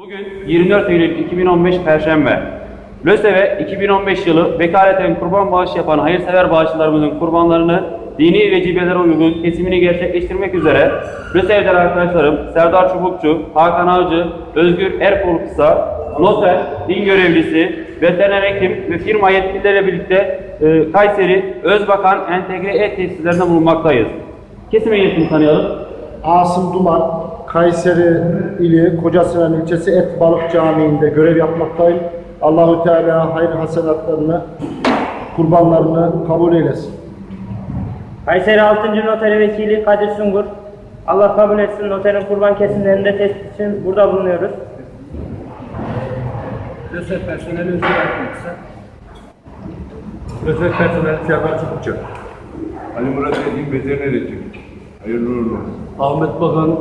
Bugün 24 Eylül 2015 Perşembe. LÖSEV'e 2015 yılı vekaleten kurban bağışı yapan hayırsever bağışçılarımızın kurbanlarını dini vecibelere uygun kesimini gerçekleştirmek üzere LÖSEV'den arkadaşlarım Serdar Çubukçu, Hakan Avcı, Özgür Erkol Kısa, noter, din görevlisi, veteriner hekim ve firma yetkilileriyle birlikte e, Kayseri Özbakan Entegre E tesislerinde bulunmaktayız. Kesim heyetini tanıyalım. Asım Duman, Kayseri ili Kocasinan ilçesi Et Balık Camii'nde görev yapmaktayım. Allahu Teala hayır hasenatlarını, kurbanlarını kabul eylesin. Kayseri 6. Noteri Vekili Kadir Sungur. Allah kabul etsin noterin kurban kesimlerinde tespit için burada bulunuyoruz. Lösef personeli özür etmekse. Lösef personeli Serdar Çubukçu. Ali Murat Edin veteriner hekim. Hayırlı uğurlu olsun. Ahmet Bakan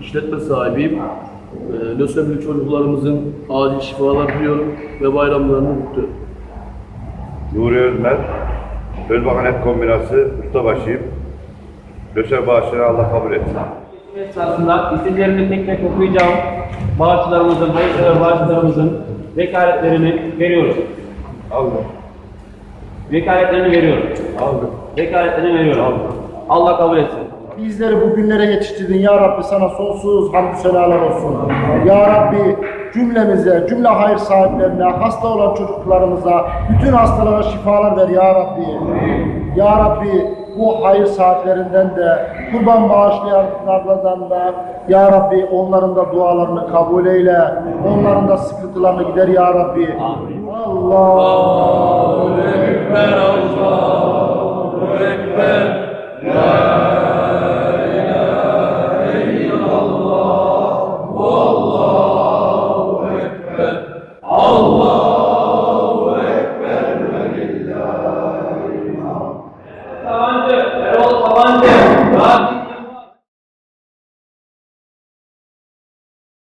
işletme sahibiyim. Ee, lösemili çocuklarımızın acil şifalar diliyorum ve bayramlarını kutluyorum. Nuri Özmer, Özbakan Et Kombinası, ustabaşıyım. Lösev bağışlarını Allah kabul etsin. Esnasında isimlerini tek tek okuyacağım. Bağışçılarımızın, hayırsever bağışçılarımızın vekaletlerini veriyoruz. Aldım. Vekaletlerini veriyorum. Aldım. Vekaletlerini veriyorum. Allah kabul etsin. Bizleri bu günlere yetiştirdin ya Rabbi sana sonsuz hamdü senalar olsun. Ya Rabbi cümlemize, cümle hayır sahiplerine, hasta olan çocuklarımıza, bütün hastalara şifalar ver ya Rabbi. Ya Rabbi bu hayır saatlerinden de, kurban bağışlayanlardan da Ya Rabbi onların da dualarını kabul eyle. Onların da sıkıntılarını gider ya Rabbi. Allah. Amen.